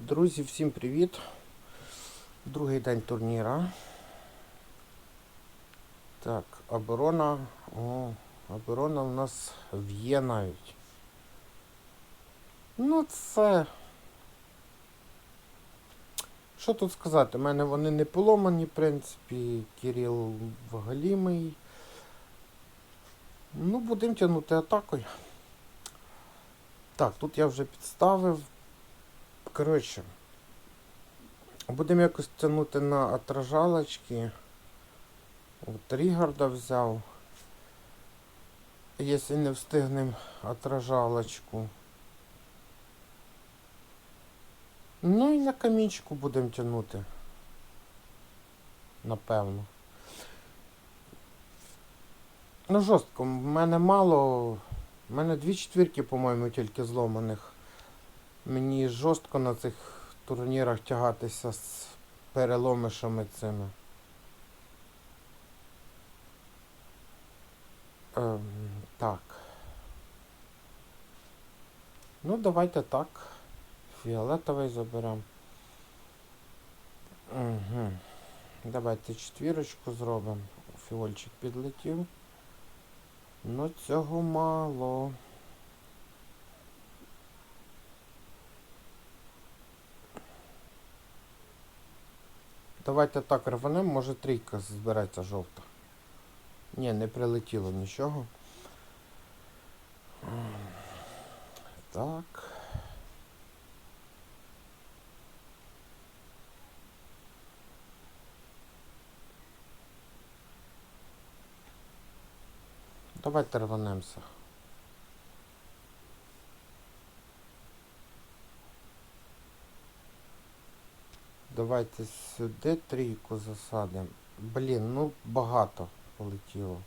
Друзі, всім привіт! Другий день турніра. Так, оборона. О, оборона у нас в'є навіть. Ну це. Що тут сказати? У мене вони не поломані, в принципі. Кирил вгалімий. Ну, будемо тягнути атакою. Так, тут я вже підставив. Коротше, будемо якось тягнути на отражалочки. От Рігарда взяв. Якщо не встигнемо отражалочку. Ну і на камінчику будемо тягнути. Напевно. Ну, жорстко, в мене мало. У мене дві четвірки, по-моєму, тільки зломаних. Мені жорстко на цих турнірах тягатися з переломишами цими. Ем, так. Ну, давайте так. Фіолетовий заберемо. Угу. Давайте четвірочку зробимо. Фіольчик підлетів. Ну цього мало. Давайте так рванемо, може трійка збереться жовта. Ні, не прилетіло нічого. Так. Давайте рванемося. Давайте сюди трійку засадимо. Блін, ну багато полетіло.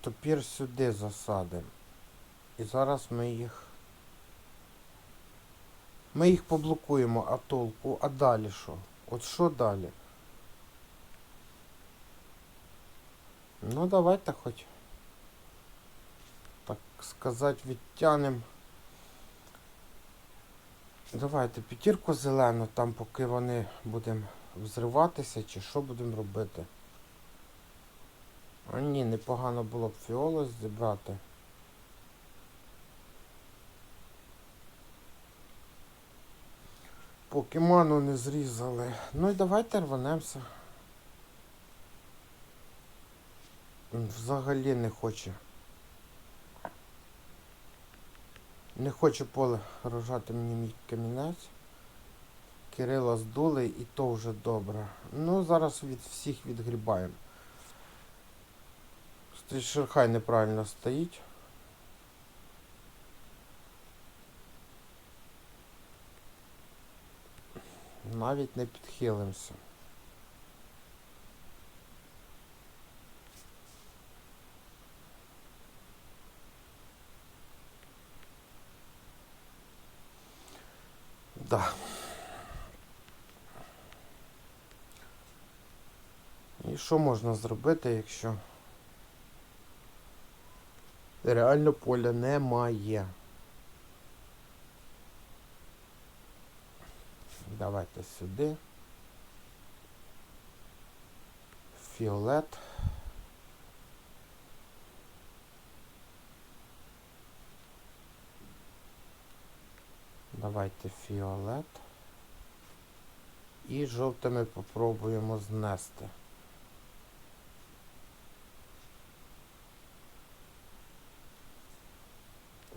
Тепер сюди засадимо. І зараз ми їх. Ми їх поблокуємо, а толку, а далі що? От що далі? Ну давайте хоч. Так сказати, відтянемо. Давайте п'ятірку зелену, там поки вони будемо взриватися, чи що будемо робити. А ні, непогано було б фіолос зібрати. Поки ману не зрізали. Ну і давайте рванемося. Взагалі не хоче. Не хоче поле рожати мені мій камінець. Кирила здули і то вже добре. Ну, зараз від всіх відгрібаємо. Шерхай неправильно стоїть. Навіть не підхилимося. Да. І що можна зробити, якщо реально поля немає? Давайте сюди. Фіолет. Давайте фіолет. І жовтими попробуємо знести.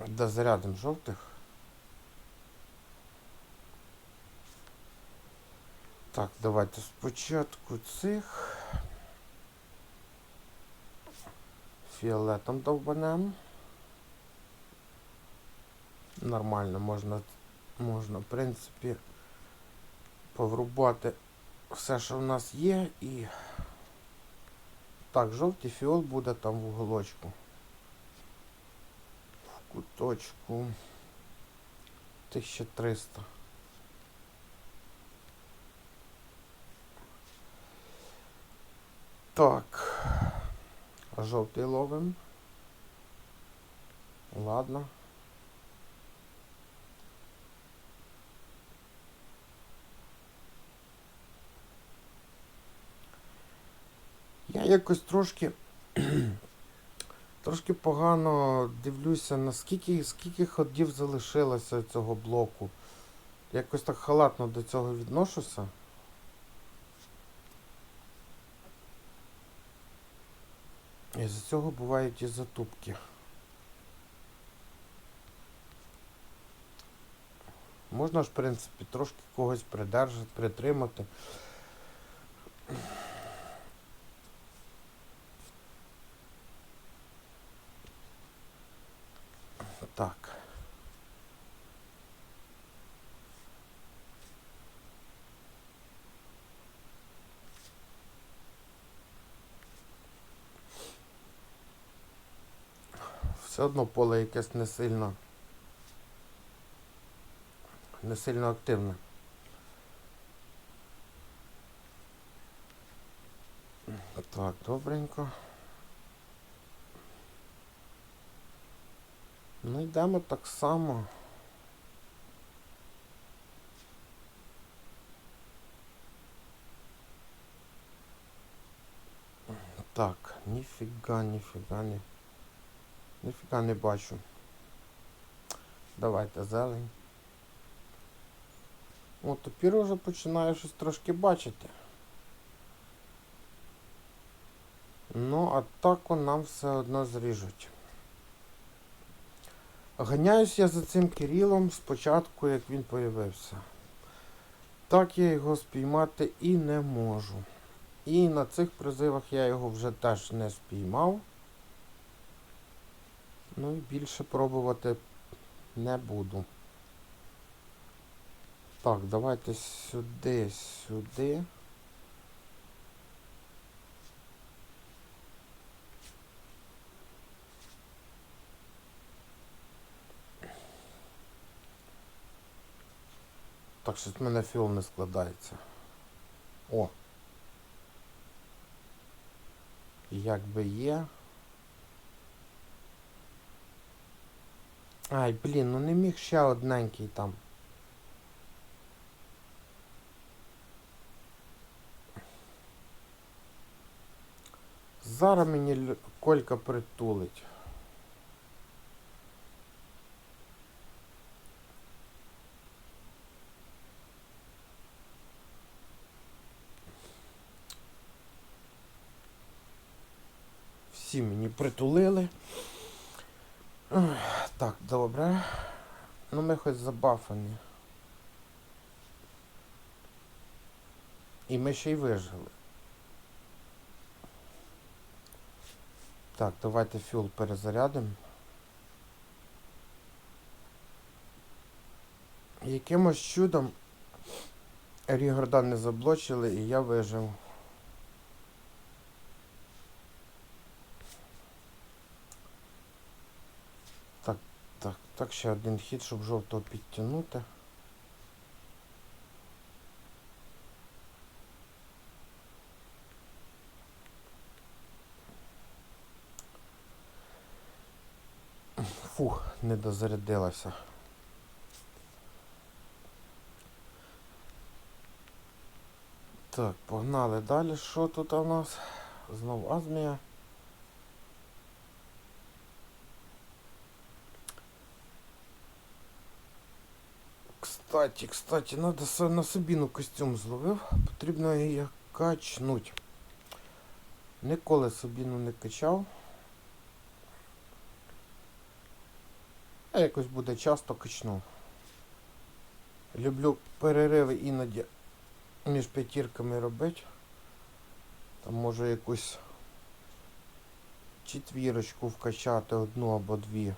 Дозарядимо жовтих. Так, давайте спочатку цих. Фіолетом довбанем. Нормально можна, можна, в принципі, поврубати все, що в нас є, і так, жовтий фіол буде там в уголочку. В куточку 1300. Так. Жовтий ловим. Ладно. Якось трошки. Трошки погано дивлюся, наскільки скільки ходів залишилося цього блоку. Якось так халатно до цього відношуся. І з цього бувають і затупки. Можна ж, в принципі, трошки когось придержати, притримати. Так. Все одно поле якесь не сильно. Не сильно активне. Так, добренько. Ну йдемо так само. Так, ніфіга, ніфіга, ні. Ніфіга не бачу. Давайте зелень. О, тепер уже починаю щось трошки бачити. Ну, атаку нам все одно зріжуть. Ганяюсь я за цим Кирилом спочатку, як він появився. Так я його спіймати і не можу. І на цих призивах я його вже теж не спіймав. Ну і більше пробувати не буду. Так, давайте сюди, сюди. Так, щось в мене фіол не складається. О. Як би є. Ай, блін, ну не міг ще одненький там. Зараз мені Колька притулить. Всі мені притулили. Так, добре. Ну ми хоч забафані. І ми ще й вижили. Так, давайте фюл перезарядимо. Якимось чудом Рігорда не заблочили і я вижив. Так, так, ще один хід, щоб жовтого підтягнути. Фух, не дозарядилася. Так, погнали далі. Що тут у нас? Знов Азмія. Кстати, кстати, надо на Сабіну костюм зловив. Потрібно її качнуть. Ніколи Сабіну не качав. А якось буде часто качну. Люблю перериви іноді між п'ятірками робити. Там можу якусь четвірочку вкачати одну або дві.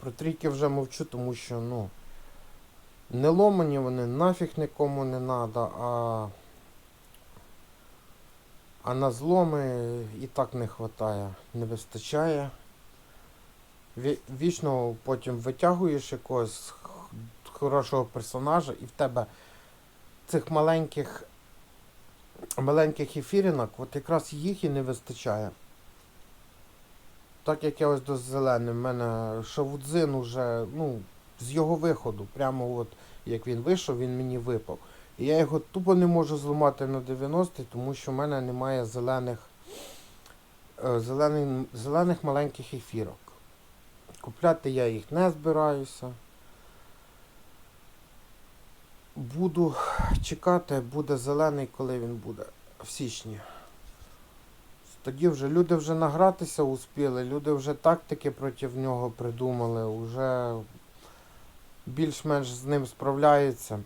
Про трійки вже мовчу, тому що, ну, не ломані вони, нафіг нікому не треба, а, а на зломи і так не вистачає, не вистачає. Ві- Вічно потім витягуєш якогось хорошого персонажа і в тебе цих маленьких маленьких ефіринок, от якраз їх і не вистачає. Так як я ось до зеленим, в мене Шавудзин уже, ну, з його виходу, прямо от як він вийшов, він мені випав. І я його тупо не можу зламати на 90, тому що в мене немає зелених, е, зелених, зелених маленьких ефірок. Купляти я їх не збираюся. Буду чекати, буде зелений, коли він буде. В січні. Тоді вже люди вже награтися успіли, люди вже тактики проти нього придумали, вже більш-менш з ним справляються.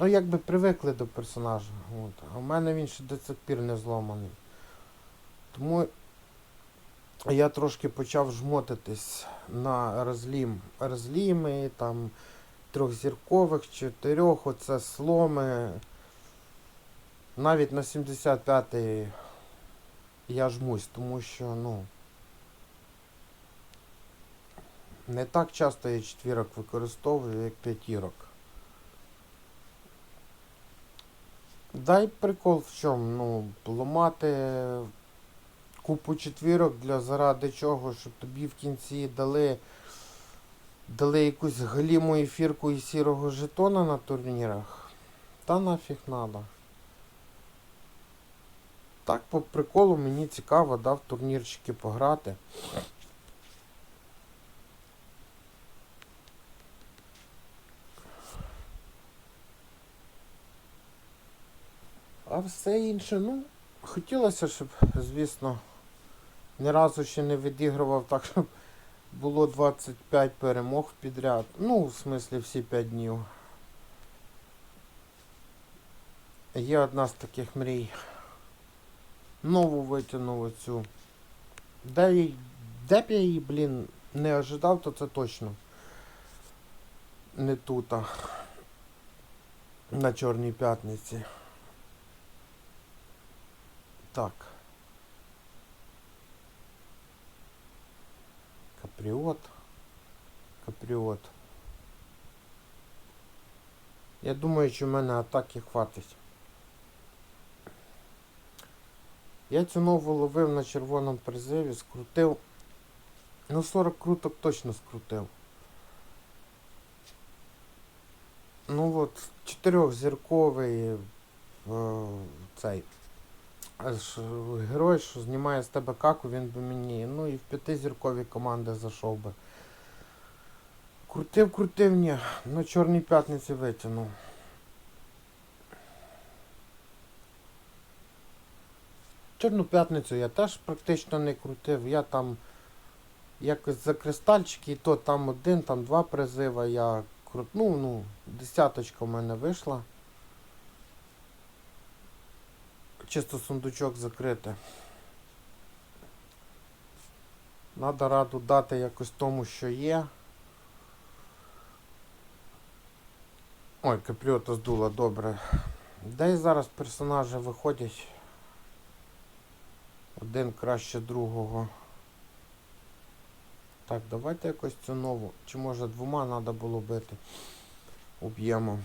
Ну, якби привикли до персонажа. От. А в мене він ще до цих пір не зломаний. Тому я трошки почав жмотитись на розлім. Розліми, там трьохзіркових, чотирьох, оце сломи. Навіть на 75-й я жмусь, тому що, ну. Не так часто я четвірок використовую, як п'ятірок. Дай прикол в чому, ну, ламати купу четвірок для заради чого, щоб тобі в кінці дали дали якусь галіму ефірку і сірого жетона на турнірах. Та нафіг надо. Так, по приколу мені цікаво, да, в турнірчики пограти. А все інше, ну, хотілося, щоб, звісно, ні разу ще не відігрував так, щоб було 25 перемог підряд. Ну, в смислі, всі 5 днів. Є одна з таких мрій. Нову витягнув оцю. Де, де б я її, блін, не ожидав, то це точно. Не тута. На Чорній п'ятниці. Так. Каприот. Каприот. Я думаю, що в мене атаки хватить. Я цю нову ловив на червоному призиві, скрутив. Ну 40 круток точно скрутив. Ну от, чотирьохзірковий е, цей аж герой, що знімає з тебе каку, він би мені. Ну і в п'ятизіркові команди зайшов би. Крутив, крутив, ні. На Чорній п'ятниці витягнув. Чорну п'ятницю я теж практично не крутив. Я там якось за кристальчики, і то там один, там два призива я крутнув, ну, десяточка в мене вийшла. Чисто сундучок закрити. Надо раду дати якось тому, що є. Ой, капріота здула, добре. Де зараз персонажі виходять? Один краще другого. Так, давайте якось цю нову. Чи може двома треба було бити? Уб'ємо.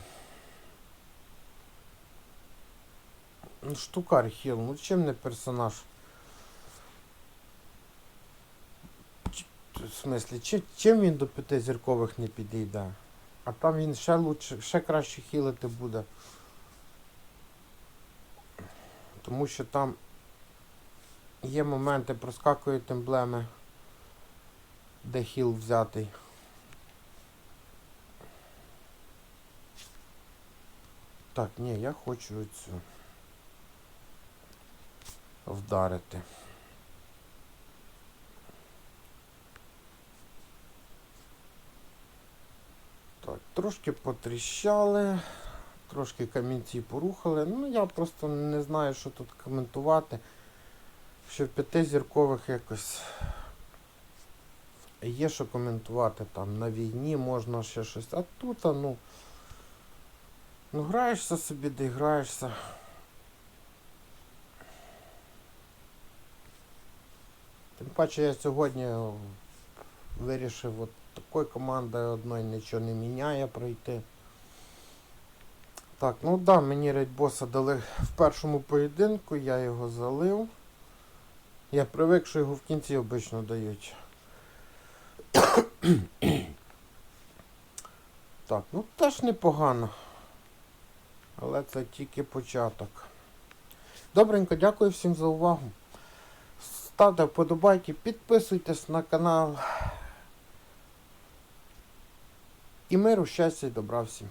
Ну, штукар хіл, ну чим не персонаж? В смислі, чи, чим він до п'ятизіркових не підійде? А там він ще лучше, ще краще хілити буде. Тому що там є моменти, проскакують емблеми, де хіл взятий. Так, ні, я хочу цю вдарити. Так, трошки потріщали, трошки камінці порухали. Ну, я просто не знаю, що тут коментувати. Що в п'ятизіркових якось є що коментувати там на війні можна ще щось. А тут, ну. Ну, граєшся собі, де граєшся. Тим паче я сьогодні вирішив от такою командою одної нічого не міняє пройти. Так, ну да, мені рейдбоса дали в першому поєдинку, я його залив. Я привик, що його в кінці обично дають. так, ну теж непогано. Але це тільки початок. Добренько, дякую всім за увагу. Ставте вподобайки, підписуйтесь на канал. І миру, щастя і добра всім.